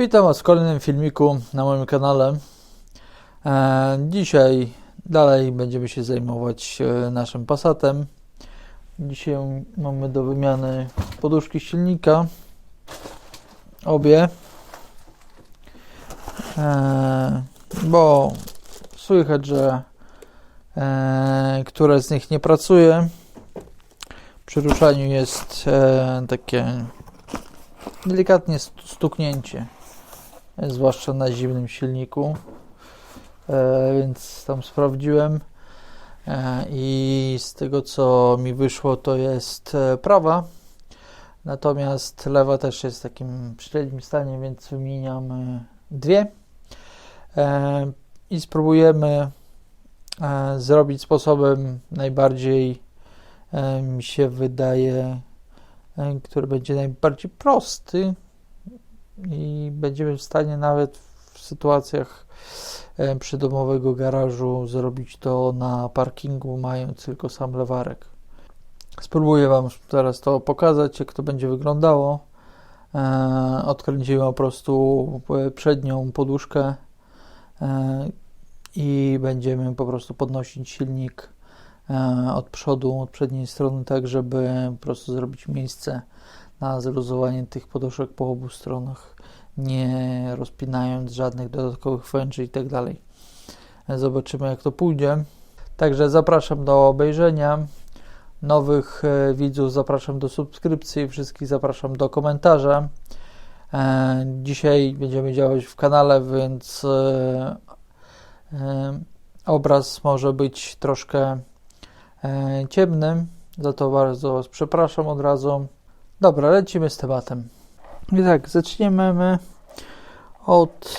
Witam Was w kolejnym filmiku na moim kanale. E, dzisiaj dalej będziemy się zajmować e, naszym Passatem. Dzisiaj mamy do wymiany poduszki silnika. Obie. E, bo słychać, że które z nich nie pracuje. Przy ruszaniu jest takie delikatnie st- stuknięcie, zwłaszcza na zimnym silniku, e, więc tam sprawdziłem. E, i z tego co mi wyszło to jest e, prawa, natomiast lewa też jest w takim średnim stanie, więc wymieniam dwie. I spróbujemy zrobić sposobem najbardziej mi się wydaje który będzie najbardziej prosty i będziemy w stanie nawet w sytuacjach e, przydomowego garażu zrobić to na parkingu, mając tylko sam lewarek. Spróbuję Wam teraz to pokazać, jak to będzie wyglądało. E, Odkręcimy po prostu e, przednią poduszkę i będziemy po prostu podnosić silnik od przodu, od przedniej strony, tak żeby po prostu zrobić miejsce na zluzowanie tych poduszek po obu stronach, nie rozpinając żadnych dodatkowych węży i tak dalej. Zobaczymy jak to pójdzie. Także zapraszam do obejrzenia. Nowych e, widzów zapraszam do subskrypcji, wszystkich zapraszam do komentarza. E, Dzisiaj będziemy działać w kanale, więc e, obraz może być troszkę ciemnym. Za to bardzo Was przepraszam od razu. Dobra, lecimy z tematem. I tak, zaczniemy od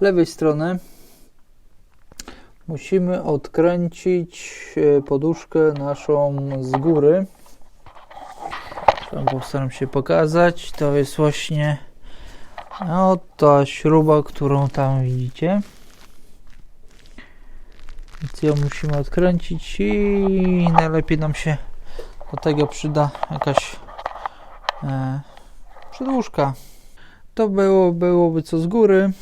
lewej strony. Musimy odkręcić e, poduszkę naszą z góry. Postaram się pokazać. To jest właśnie no, ta śruba, którą tam widzicie. Więc ją musimy odkręcić i najlepiej nam się do tego przyda jakaś e, przedłużka. To było, byłoby co z góry,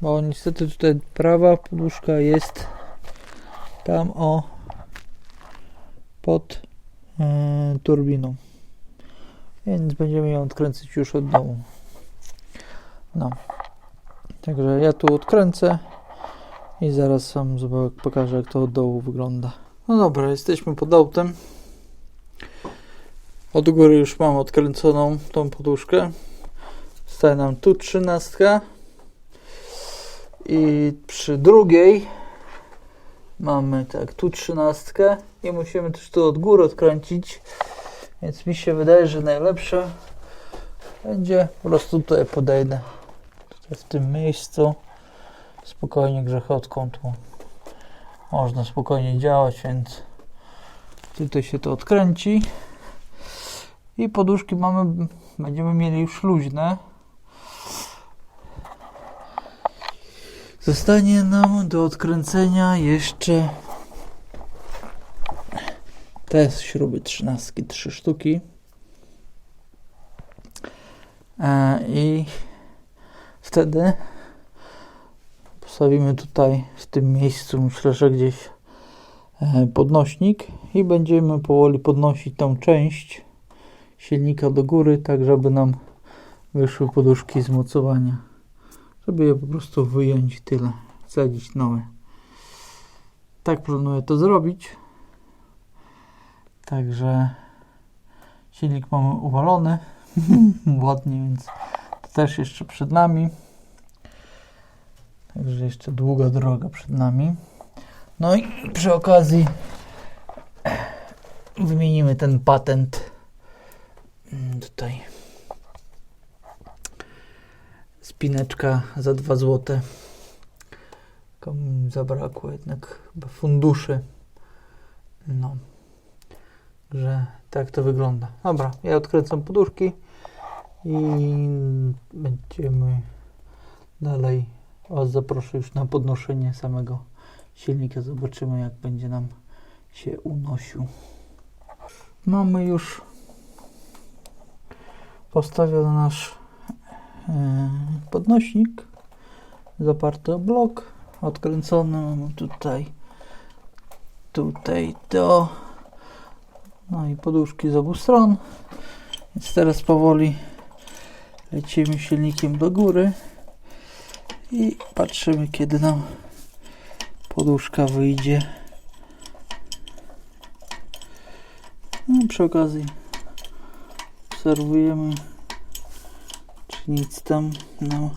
bo niestety tutaj prawa poduszka jest tam o pod e, turbiną. Więc będziemy ją odkręcać już od dołu. No. Także ja tu odkręcę i zaraz zob- pokażę, jak to od dołu wygląda. No dobra, jesteśmy pod autem. Od góry już mam odkręconą tą poduszkę. Staje nam tu trzynastka. I przy drugiej mamy tak, tu trzynastkę i musimy też tu od góry odkręcić. Więc mi się wydaje, że najlepsze będzie po prostu tutaj podejdę. Tutaj w tym miejscu spokojnie grzechotką tu można spokojnie działać, więc tutaj się to odkręci i poduszki mamy, będziemy mieli już luźne. Zostanie nam do odkręcenia jeszcze te śruby trzynastki, trzy sztuki. E, I wtedy postawimy tutaj w tym miejscu, myślę, że gdzieś e, podnośnik i będziemy powoli podnosić tą część silnika do góry, tak żeby nam wyszły poduszki z mocowania. Żeby je po prostu wyjąć tyle, wsadzić nowe. Tak planuję to zrobić. Także silnik mamy uwalony ładnie, więc to też jeszcze przed nami. Także jeszcze długa droga przed nami. No i przy okazji wymienimy ten patent tutaj. Spineczka za 2 zł. Zabrakło jednak chyba funduszy. No. Że tak to wygląda. Dobra, ja odkręcam poduszki i będziemy dalej Was zaproszę już na podnoszenie samego silnika. Zobaczymy jak będzie nam się unosił. Mamy już postawiony nasz e, podnośnik zaparty o blok, odkręcony. Mamy tutaj, tutaj to. No i poduszki z obu stron. Więc teraz powoli lecimy silnikiem do góry i patrzymy, kiedy nam poduszka wyjdzie. No przy okazji obserwujemy, czy nic tam nam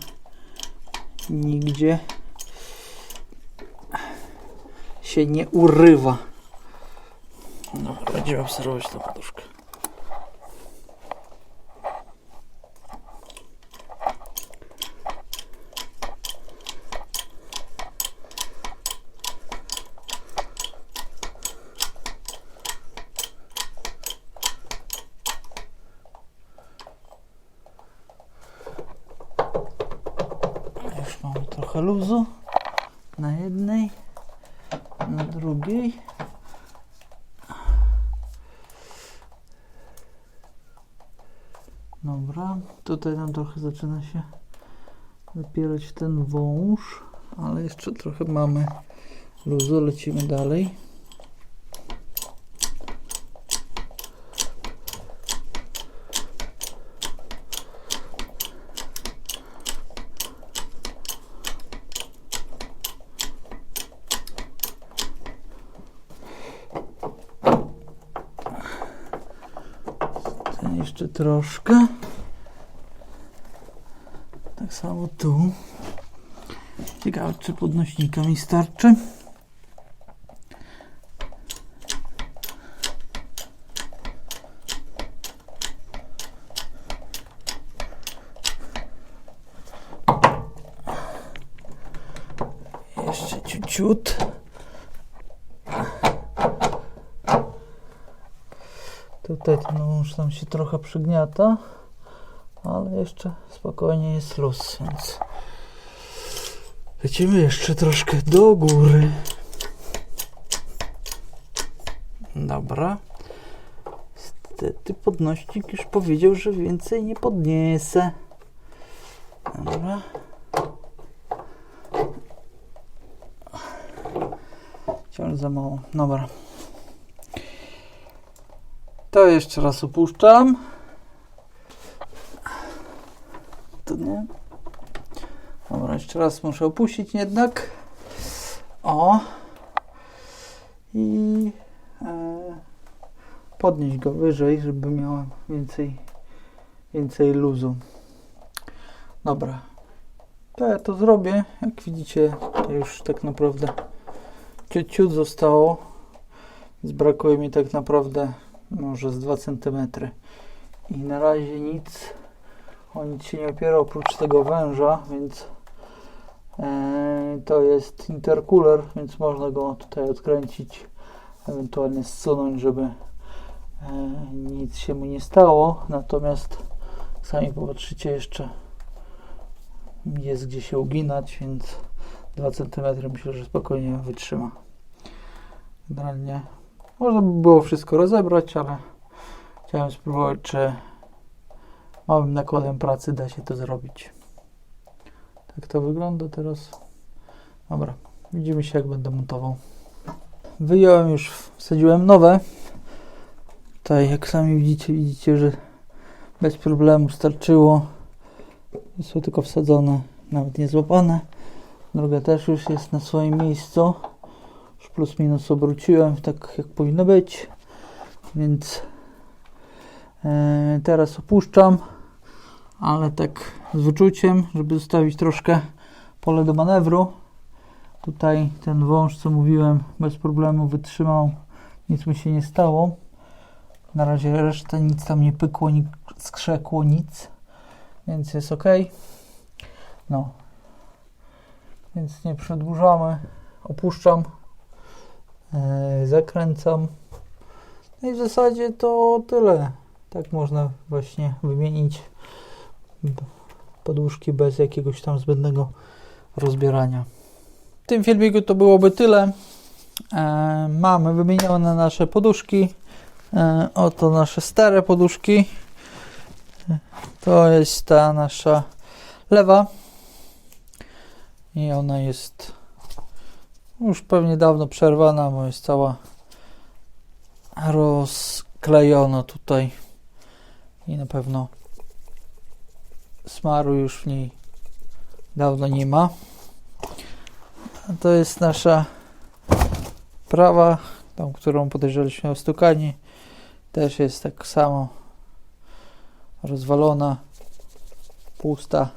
nigdzie się nie urywa. Dobra, będziemy obserwować tą poduszkę. Już mamy trochę luzu na jednej, na drugiej. Dobra, tutaj nam trochę zaczyna się zapierać ten wąż, ale jeszcze trochę mamy luzu, lecimy dalej. Ten jeszcze troszkę. Tak samo tu. Ciekawe, czy podnośnika mi starczy. Jeszcze ciut. Tutaj ten nóż tam się trochę przygniata, ale jeszcze spokojnie jest luz, więc lecimy jeszcze troszkę do góry. Dobra. Niestety podnośnik już powiedział, że więcej nie podniesę. Dobra. Wciąż za mało. Dobra. To jeszcze raz opuszczam. To nie. Dobra, jeszcze raz muszę opuścić jednak. O. I e, podnieść go wyżej, żeby miała więcej, więcej luzu. Dobra. To ja to zrobię. Jak widzicie, to już tak naprawdę ciut, ciut zostało. Więc brakuje mi tak naprawdę może z 2 cm. I na razie nic, o nic się nie opiera oprócz tego węża, więc e, to jest intercooler, więc można go tutaj odkręcić, ewentualnie zsunąć, żeby e, nic się mu nie stało. Natomiast sami popatrzycie jeszcze jest gdzie się uginać, więc 2 cm myślę, że spokojnie wytrzyma. Generalnie można by było wszystko rozebrać, ale chciałem spróbować, czy małym nakładem pracy da się to zrobić. Tak to wygląda teraz. Dobra, widzimy się jak będę montował. Wyjąłem już, wsadziłem nowe. Tutaj jak sami widzicie, widzicie, że bez problemu starczyło. Są tylko wsadzone, nawet nie złapane. Druga też już jest na swoim miejscu plus minus obróciłem tak jak powinno być. Więc e, teraz opuszczam ale tak z wyczuciem żeby zostawić troszkę pole do manewru. Tutaj ten wąż co mówiłem bez problemu wytrzymał nic mu się nie stało. Na razie reszta nic tam nie pykło, nie skrzekło, nic. Więc jest ok. No. Więc nie przedłużamy. Opuszczam zakręcam. No i w zasadzie to tyle. Tak można właśnie wymienić podłóżki bez jakiegoś tam zbędnego rozbierania. W tym filmiku to byłoby tyle. E, mamy wymienione nasze poduszki. E, oto nasze stare poduszki. To jest ta nasza lewa i ona jest już pewnie dawno przerwana, bo jest cała rozklejona tutaj i na pewno smaru już w niej dawno nie ma. To jest nasza prawa, tą, którą podejrzeliśmy o stukanie. Też jest tak samo rozwalona, pusta.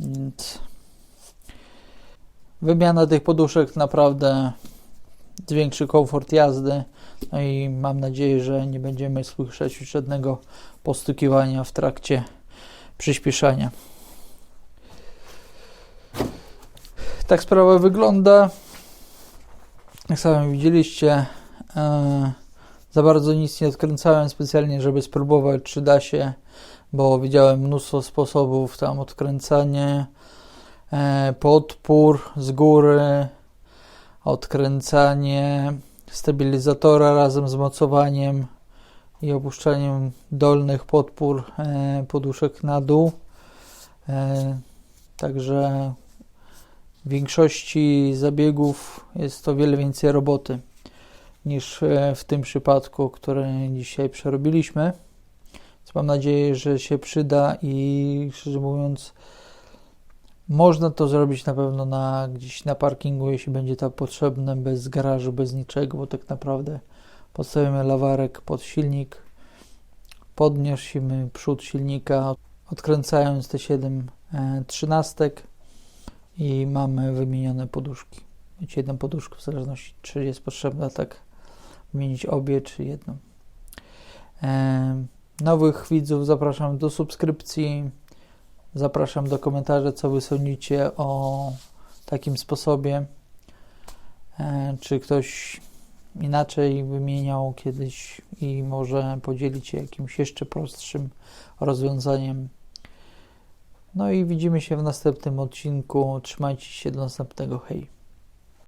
Więc wymiana tych poduszek naprawdę zwiększy komfort jazdy. No i mam nadzieję, że nie będziemy słyszeć już żadnego postukiwania w trakcie przyspieszania. Tak sprawa wygląda. Jak sami widzieliście, e, za bardzo nic nie odkręcałem specjalnie, żeby spróbować, czy da się, bo widziałem mnóstwo sposobów, tam odkręcanie, podpór z góry, odkręcanie stabilizatora razem z mocowaniem i opuszczeniem dolnych podpór e, poduszek na dół. E, także w większości zabiegów jest to wiele więcej roboty niż e, w tym przypadku, który dzisiaj przerobiliśmy. Więc mam nadzieję, że się przyda i szczerze mówiąc, można to zrobić na pewno na, gdzieś na parkingu, jeśli będzie to potrzebne, bez garażu, bez niczego, bo tak naprawdę podstawimy lawarek pod silnik, podniosimy przód silnika, odkręcając te 7 e, trzynastek i mamy wymienione poduszki. Mieć jedną poduszkę w zależności, czy jest potrzebna tak wymienić obie, czy jedną. E, nowych widzów zapraszam do subskrypcji. Zapraszam do komentarzy, co wy sądzicie o takim sposobie. E, czy ktoś inaczej wymieniał kiedyś i może podzielić się jakimś jeszcze prostszym rozwiązaniem. No i widzimy się w następnym odcinku. Trzymajcie się do następnego. Hej.